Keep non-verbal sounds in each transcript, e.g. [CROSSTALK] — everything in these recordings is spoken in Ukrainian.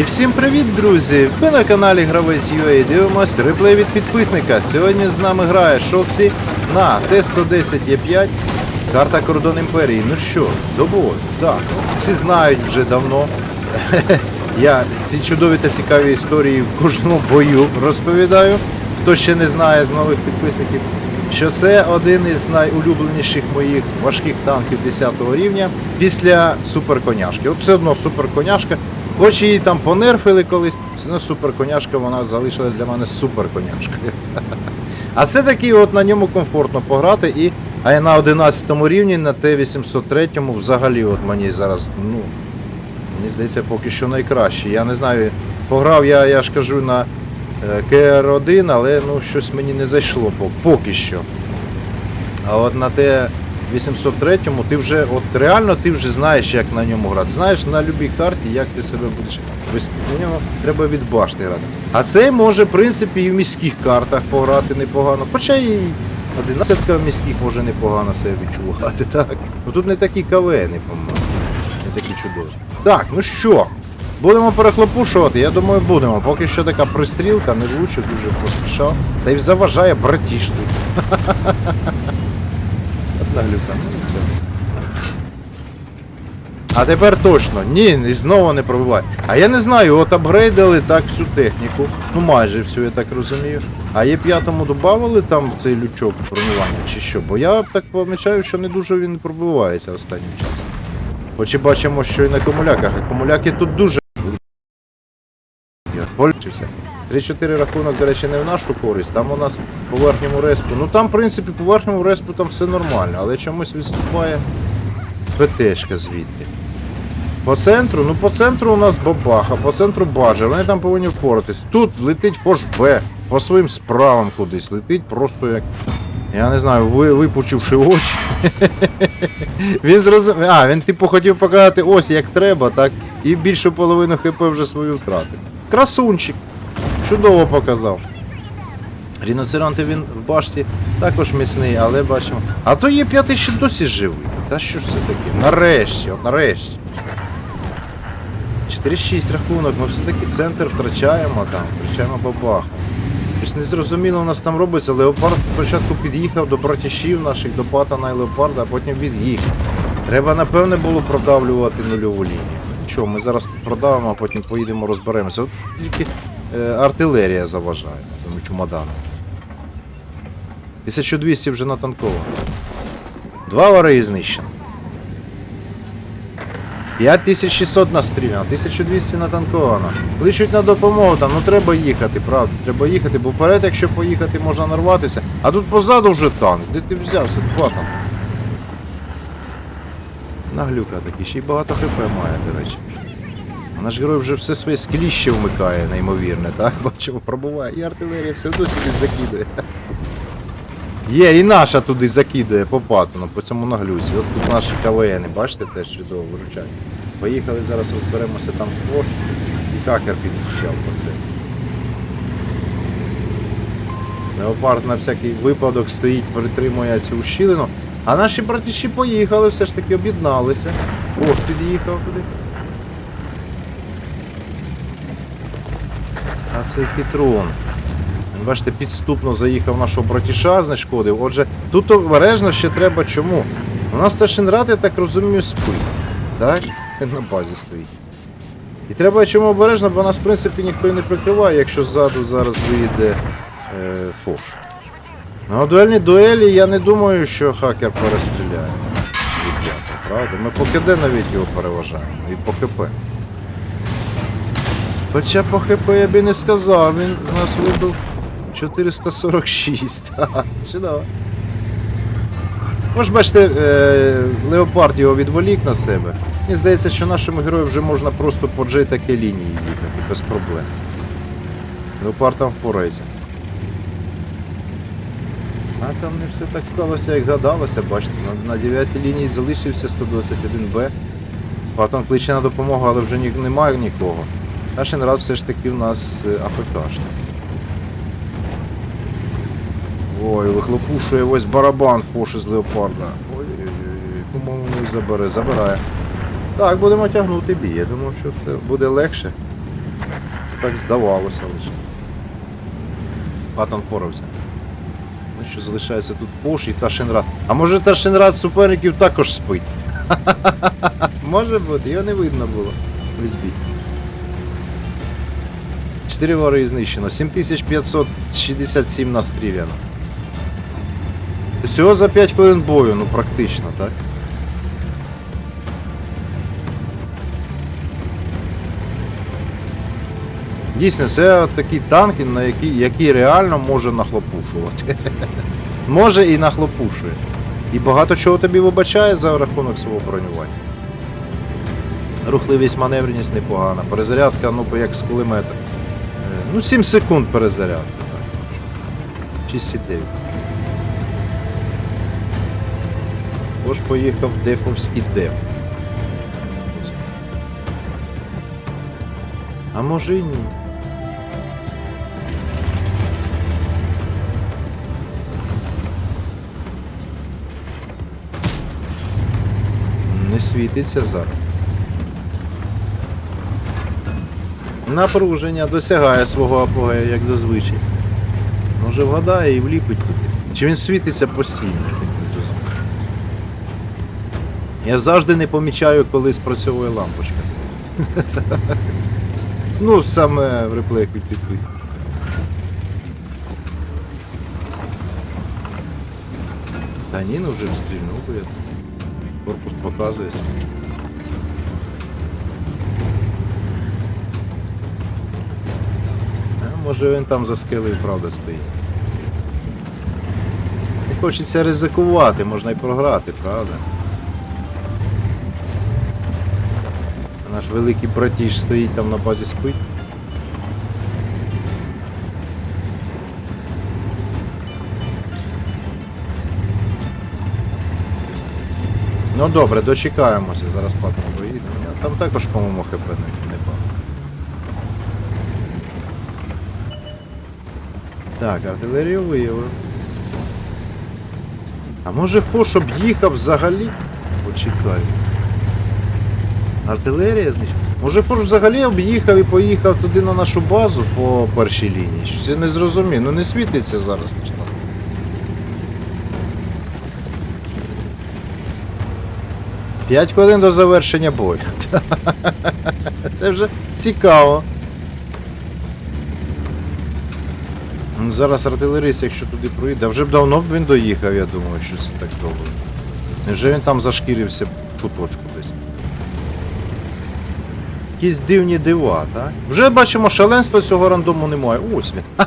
І всім привіт, друзі! Ви на каналі Гравець UA дивимось реплей від підписника. Сьогодні з нами грає Шоксі на Т-110Е5, карта Кордон Імперії. Ну що, до. Так, всі знають вже давно. [LAUGHS] Я ці чудові та цікаві історії в кожному бою розповідаю. Хто ще не знає з нових підписників, що це один із найулюбленіших моїх важких танків 10 го рівня після суперконяшки. От все одно суперконяшка. Хоч її там понерфили колись, все одно суперконяшка вона залишилась для мене суперконяшкою. [LAUGHS] А це такий от на ньому комфортно пограти і. А на 11 рівні на Т-803 взагалі от мені зараз, ну, мені здається, поки що найкраще. Я не знаю, пограв я, я ж кажу, на е, КР-1, але ну, щось мені не зайшло поки що. А от на Т-803 ти вже, от реально ти вже знаєш, як на ньому грати. Знаєш на будь-якій карті, як ти себе будеш вести. На ньому треба від башти грати. А цей може, в принципі, і в міських картах пограти непогано. Хоча і 11 в міських може непогано себе відчувати, [LAUGHS] так. Ну тут не такі КВНи, по-моєму. Не такі чудові. Так, ну що? Будемо перехлопушувати, я думаю, будемо. Поки що така пристрілка, не влучив, дуже поспішав. Та й заважає братіш тут. [LAUGHS] Ну. А тепер точно, ні, і знову не пробивай. А я не знаю, от апгрейдили так всю техніку. Ну майже всю, я так розумію. А є п'ятому додавали там цей лючок бронювання чи що? Бо я так помічаю, що не дуже він пробивається останнім часом. Хоч і бачимо, що і на комуляках. Акумуляки тут дуже. Я 3-4 рахунок, до речі, не в нашу користь. Там у нас по верхньому респу. Ну там, в принципі, по верхньому респу там все нормально, але чомусь відступає ПТшка звідти. По центру, ну по центру у нас бабаха, по центру баджа, вони там повинні впоратись. Тут летить пош Б, по своїм справам кудись, летить просто як. Я не знаю, ви, випучивши очі. [LAUGHS] він зрозумів. А, він типу хотів показати ось як треба, так? І більшу половину ХП вже свою втратив. Красунчик. Чудово показав. Ріноцеранти він в башті також міцний, але бачимо. А то є п'ятий ще досі живий. Та що ж це таке? Нарешті, от нарешті. 4-6 рахунок, ми все-таки центр втрачаємо там, втрачаємо бабаху. Щось незрозуміло у нас там робиться, леопард спочатку під'їхав до братішів наших, до патана і леопарда, а потім від'їхав. Треба, напевне, було продавлювати нульову лінію. Що, ми зараз продавимо, а потім поїдемо розберемося. От тільки е, артилерія заважає цьому чумадану. 1200 вже натанковано. Два вареї знищено. 5600 настріляно, 1200 натанковано. Кличуть на допомогу, там, ну треба їхати, правда, треба їхати, бо вперед, якщо поїхати, можна нарватися. А тут позаду вже танк. Де ти взявся? Два там. Наглюка такий, ще й багато хп має, до речі. А наш герой вже все своє скліще вмикає, неймовірне, так? [LAUGHS] Бачимо, пробуває. І артилерія все одно сюди закидує. Є, і наша туди закидує по патону, по цьому наглюці. От тут наші КВНи, бачите, теж чудово виручають. Поїхали зараз розберемося там фош і хакер підключав по це. Леопард на всякий випадок стоїть, притримує цю ущілину. А наші братіші поїхали, все ж таки об'єдналися. Фош під'їхав туди. А це Петрон. Бачите, підступно заїхав нашого братіша, знешкодив. Отже, тут обережно ще треба чому? У нас Сташинрад, я так розумію, спить. Так? На базі стоїть. І треба чому обережно, бо нас, в принципі, ніхто і не прикриває, якщо ззаду зараз виїде е, фош. На дуельній дуелі я не думаю, що хакер перестріляє. Ребята, правда? Ми по КД навіть його переважаємо. І по ХП. Хоча по ХП я би не сказав, він нас вибив 446. Ха-ха, Чудово. Ви ж бачите, е, Леопард його відволік на себе. Мені здається, що нашому герою вже можна просто по J таке лінії їхати без проблем. Леопард там впорається. А там не все так сталося, як гадалося, бачите, на, на 9 лінії залишився 121Б. Патон кличе на допомогу, але вже ні, немає нікого. Наш Енрад все ж таки у нас е, АФКшний. Ой, вихлопушує ось барабан Фош із Леопарда. Ой-ой-ой, по-моєму, не забере, забирає. Так, будемо тягнути бій. Я думав, що це буде легше. Це так здавалося лише. Паттон порався. Що залишається тут Пош і Ташенрад. А може Ташенрад суперників також спить? [LAUGHS] Може бути, його не видно було. Весь бій. 4 вари знищено, 7567 настріляно. Всього за 5 хвилин бою, ну практично, так? Дійсно, це такі танки, на які, які реально може нахлопушувати. [LAUGHS] може і нахлопушує. І багато чого тобі вибачає за рахунок свого бронювання. Рухливість, маневреність непогана. Перезарядка, ну як з кулемета. Е, Ну, 7 секунд перезарядка. Так. 6,9. Тож поїхав Дефовський Деф. А може і ні. Світиться зараз. Напруження досягає свого апогею, як зазвичай. Може вгадає і вліпить туди. Чи він світиться постійно? я завжди не помічаю, коли спрацьовує лампочка. [LAUGHS] ну, саме в реплеях від. Та ні, ну вже стрільнув, я корпус показується. Може він там за скелею правда стоїть. Не хочеться ризикувати, можна й програти, правда? Наш великий братіш стоїть там на базі спить. Ну добре, дочекаємося, зараз патом поїдемо. Там також, по-моєму, хп не, пав. Так, артилерію виявив. А може фо, щоб їхав взагалі? Почекай. Артилерія знищена? Може фо взагалі об'їхав і поїхав туди на нашу базу по першій лінії? Щось я не зрозумів. Ну не світиться зараз наш там. П'ять хвилин до завершення бою. [LAUGHS] Це вже цікаво. Ну, Зараз артилерист, якщо туди проїде, а вже б давно б він доїхав, я думаю, що це так довго. Невже він там зашкірився куточку десь? Якісь дивні дива, так? Вже бачимо, шаленства цього рандому немає. Ось він. [LAUGHS]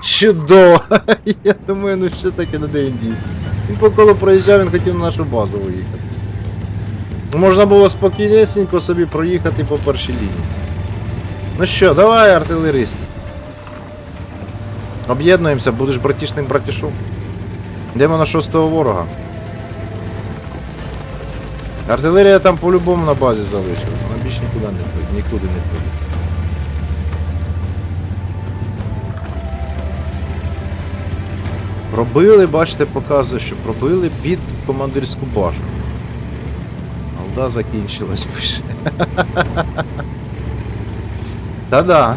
Чудово! [LAUGHS] Я думаю, ну що таке на де він дійсно. Він по колу проїжджав, він хотів на нашу базу виїхати. Ну, Можна було спокійнесенько собі проїхати по першій лінії. Ну що, давай, артилерист. Об'єднуємося, будеш братішним братішом. Йдемо на шостого ворога. Артилерія там по-любому на базі залишилась, вона більше нікуди не ходить, нікуди не ходить. Пробили, бачите, показує, що пробили під командирську башню. Алда закінчилась пише. [LAUGHS] Та-да.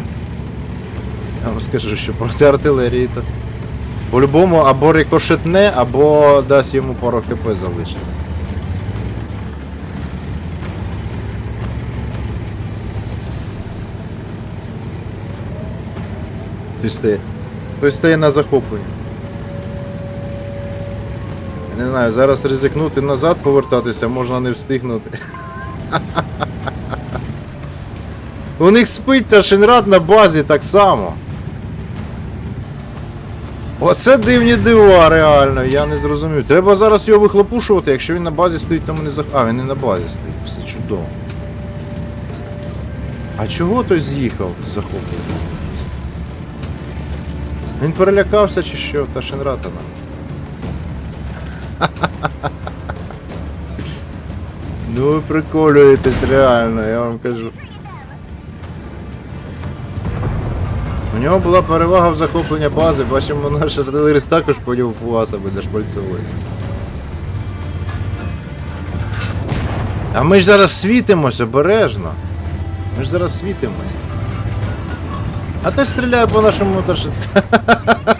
Я вам скажу, що проти артилерії то. По-любому або рикошетне, або дасть йому пару хп залишить. Хтось стає. Хтось стає на захопленні. Не знаю, зараз ризикнути назад повертатися можна не встигнути. У них спить та Шинрад на базі так само. Оце дивні дива, реально, я не зрозумів. Треба зараз його вихлопушувати, якщо він на базі стоїть, то не зах... А, він не на базі стоїть, все чудово. А чого той з'їхав з захоплення? Він перелякався чи що, та Шинрата нам. [LAUGHS] Ну ви приколюєтесь реально, я вам кажу. У нього була перевага в захопленні бази, бачимо наш артилерист також поділ фугасами до шпальцевої. А ми ж зараз світимось обережно. Ми ж зараз світимось. А той стріляє по нашому таш...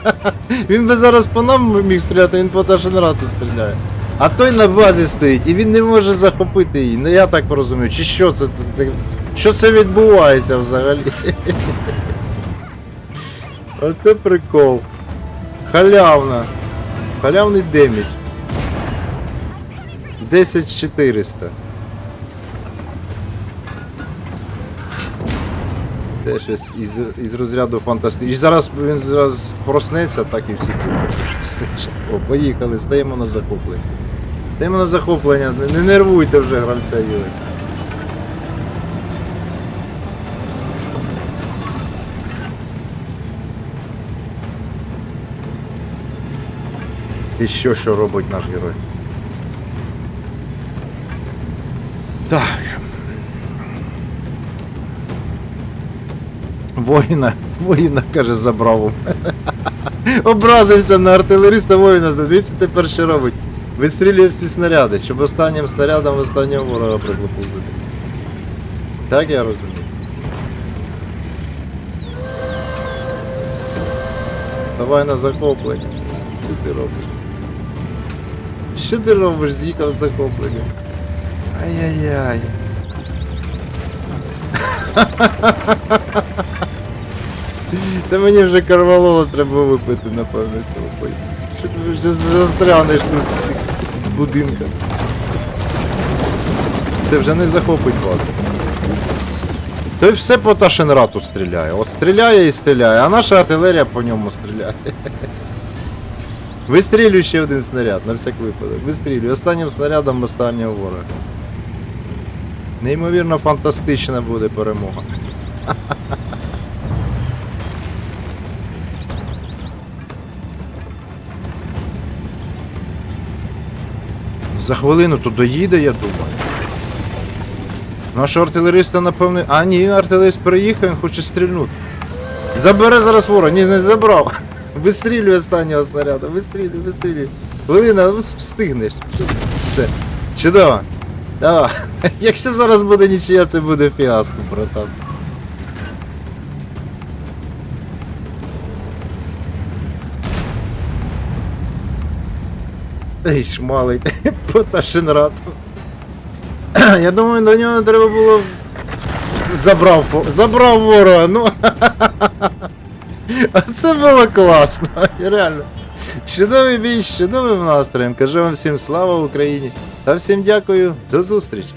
[LAUGHS] [LAUGHS] Він би зараз по нам міг стріляти, він по Ташенрату стріляє. А той на базі стоїть і він не може захопити її. Ну я так розумію, чи що це? Що це відбувається взагалі? [LAUGHS] Оце прикол. Халявна. Халявний демідж. 10400. Щось із, із розряду фантастики. І зараз він зараз проснеться, так і всі. Все, чудово. поїхали, стаємо на захоплення. Стаємо на захоплення, не, не нервуйте вже Юрій. І що, що робить наш герой? Так. Воїна, воїна, каже, забрав. у мене. Образився на артилериста воїна, дивіться тепер що робить. Вистрілює всі снаряди, щоб останнім снарядом останнього ворога приклопити. Так я розумію. Давай на захоплення. Що ти робиш? Що ти робиш? З'їхав з захоплення. Ай-яй-яй. Та мені вже карвалола треба випити, напевно, бою. Що ти вже застрянеш тут в цих будинках? Ти вже не захопить вас. Той все по Ташенрату стріляє. От стріляє і стріляє, а наша артилерія по ньому стріляє. Вистрілюй ще один снаряд, на всяк випадок. Вистрілюй. Останнім снарядом останнього ворога. Неймовірно фантастична буде перемога. За хвилину то доїде, я думаю. Нашого артилериста, напевне. А, ні, артилерист переїхав, він хоче стрільнути. Забере зараз ворог, ні, не забрав. Вистрілюй останнього снаряду, вистрілюй, вистрілюй. Хвилина, ну, встигнеш. Все. Чудово. Давай. [LAUGHS] Якщо зараз буде нічия, це буде фіаско, братан. Ей, шмалить [LAUGHS] по Ташенрату. Я думаю, до нього треба було. Забрав, забрав ворога, ну. [LAUGHS] А це було класно, [LAUGHS] реально. Чудовий бій, чудовим настроєм. Кажу вам всім слава Україні. Та всім дякую, до зустрічі.